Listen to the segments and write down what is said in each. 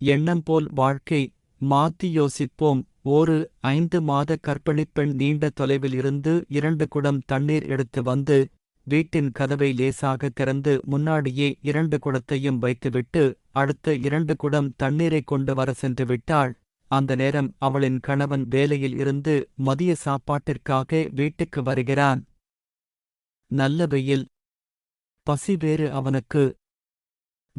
எண்ணம் போல் வாழ்க்கை. மாத்தி யோசிப்போம். ஒரு ஐந்து மாத கற்பழிப்பெண் பெண் நீண்ட தொலைவில் இருந்து இரண்டு குடம் தண்ணீர் எடுத்து வந்து வீட்டின் கதவை லேசாக திறந்து முன்னாடியே இரண்டு குடத்தையும் வைத்துவிட்டு அடுத்த இரண்டு குடம் தண்ணீரை கொண்டு வர சென்று விட்டாள். அந்த நேரம் அவளின் கணவன் வேலையில் இருந்து மதிய சாப்பாட்டிற்காக வீட்டுக்கு வருகிறான். நல்ல வெயில். பசி வேறு அவனுக்கு.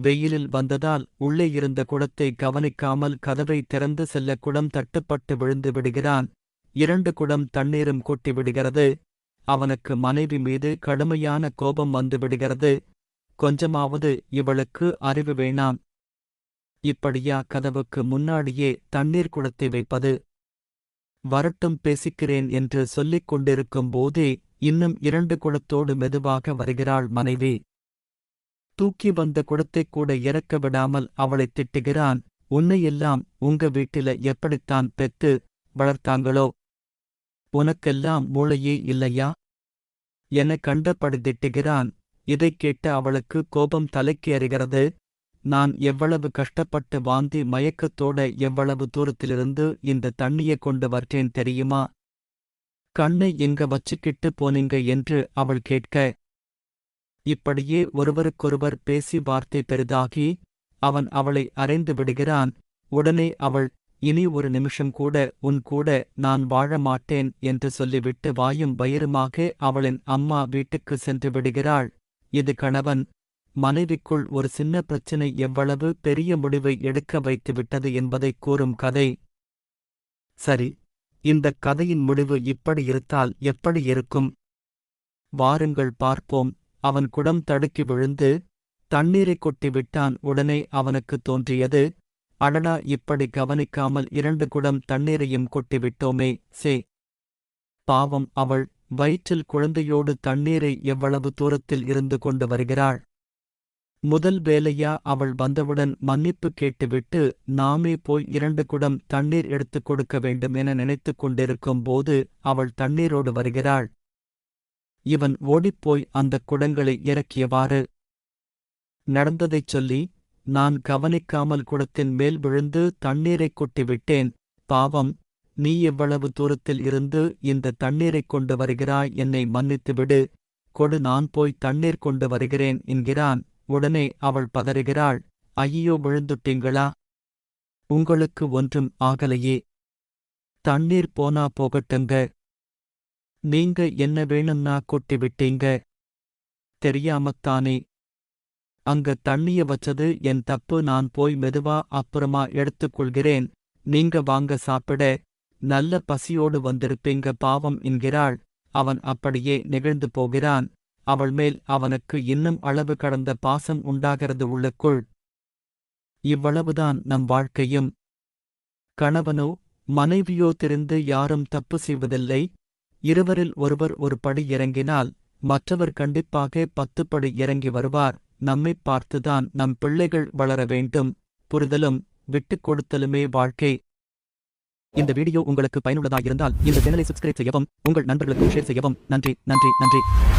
வெயிலில் வந்ததால் உள்ளே இருந்த குடத்தை கவனிக்காமல் கதவை திறந்து செல்ல குடம் தட்டுப்பட்டு விழுந்து விடுகிறான். இரண்டு குடம் தண்ணீரும் கொட்டி விடுகிறது. அவனுக்கு மனைவி மீது கடுமையான கோபம் வந்து விடுகிறது. கொஞ்சமாவது இவளுக்கு அறிவு வேணாம். இப்படியா கதவுக்கு முன்னாடியே தண்ணீர் குடத்தை வைப்பது? வரட்டும் பேசிக்கிறேன் என்று சொல்லிக் கொண்டிருக்கும் போதே இன்னும் இரண்டு குடத்தோடு மெதுவாக வருகிறாள் மனைவி. தூக்கி வந்த குடத்தைக் கூட இறக்க விடாமல் அவளைத் திட்டுகிறான். உன்னையெல்லாம் உங்க வீட்டில எப்படித்தான் பெத்து வளர்த்தாங்களோ? உனக்கெல்லாம் மூளையே இல்லையா? என கண்டபடி திட்டுகிறான். இதைக் கேட்ட அவளுக்கு கோபம் தலைக்கு எறிகிறது நான் எவ்வளவு கஷ்டப்பட்டு வாந்தி மயக்கத்தோட எவ்வளவு தூரத்திலிருந்து இந்த தண்ணியை கொண்டு வர்றேன் தெரியுமா? கண்ணை எங்க வச்சுக்கிட்டு போனீங்க? என்று அவள் கேட்க இப்படியே ஒருவருக்கொருவர் பேசி வார்த்தை பெரிதாகி அவன் அவளை அறைந்து விடுகிறான். உடனே அவள் இனி ஒரு நிமிஷம் கூட உன் கூட நான் வாழ மாட்டேன் என்று சொல்லிவிட்டு வாயும் வயிறுமாக அவளின் அம்மா வீட்டுக்கு சென்று விடுகிறாள். இது கணவன். மனைவிக்குள் ஒரு சின்ன பிரச்சினை எவ்வளவு பெரிய முடிவை எடுக்க வைத்துவிட்டது என்பதைக் கூறும் கதை. சரி இந்தக் கதையின் முடிவு இப்படி இருந்தால் எப்படி இருக்கும்? வாருங்கள் பார்ப்போம். அவன் குடம் தடுக்கி விழுந்து தண்ணீரைக் கொட்டி விட்டான் உடனே அவனுக்கு தோன்றியது அடடா இப்படி கவனிக்காமல் இரண்டு குடம் தண்ணீரையும் கொட்டிவிட்டோமே சே. பாவம் அவள் வயிற்றில் குழந்தையோடு தண்ணீரை எவ்வளவு தூரத்தில் இருந்து கொண்டு வருகிறாள்? முதல் வேலையா? அவள் வந்தவுடன் மன்னிப்பு கேட்டுவிட்டு நாமே போய் இரண்டு குடம் தண்ணீர் எடுத்துக் கொடுக்க வேண்டும் என நினைத்துக் கொண்டிருக்கும் போது அவள் தண்ணீரோடு வருகிறாள். இவன் ஓடிப்போய் அந்தக் குடங்களை இறக்கியவாறு. நடந்ததைச் சொல்லி நான் கவனிக்காமல் குடத்தின் மேல் விழுந்து தண்ணீரைக் கொட்டிவிட்டேன். பாவம் நீ எவ்வளவு தூரத்தில் இருந்து இந்த தண்ணீரைக் கொண்டு வருகிறாய் என்னை மன்னித்துவிடு. கொடு நான் போய் தண்ணீர் கொண்டு வருகிறேன் என்கிறான். உடனே அவள் பதறுகிறாள். ஐயோ விழுந்துட்டீங்களா? உங்களுக்கு ஒன்றும் ஆகலையே. தண்ணீர் போனா போகட்டுங்க. நீங்க என்ன வேணும்னா கொட்டி விட்டீங்க? தெரியாமத்தானே. அங்க தண்ணிய வச்சது என் தப்பு நான் போய் மெதுவா அப்புறமா எடுத்துக்கொள்கிறேன். நீங்க வாங்க சாப்பிட. நல்ல பசியோடு வந்திருப்பீங்க பாவம் என்கிறாள். அவன் அப்படியே நெகிழ்ந்து போகிறான். அவள் மேல் அவனுக்கு இன்னும் அளவு கடந்த பாசம் உண்டாகிறது உள்ளுக்குள். இவ்வளவுதான் நம் வாழ்க்கையும். கணவனோ மனைவியோ தெரிந்து யாரும் தப்பு செய்வதில்லை. இருவரில் ஒருவர் ஒரு படி இறங்கினால் மற்றவர் கண்டிப்பாக பத்து படி இறங்கி வருவார். நம்மைப் பார்த்துதான் நம் பிள்ளைகள் வளர வேண்டும். புரிதலும் விட்டுக் கொடுத்தலுமே வாழ்க்கை. இந்த வீடியோ உங்களுக்கு பயனுள்ளதாக இருந்தால் இந்த சேனலை சப்ஸ்கிரைப் செய்யவும் உங்கள் நண்பர்களுக்கு ஷேர் செய்யவும். நன்றி நன்றி நன்றி.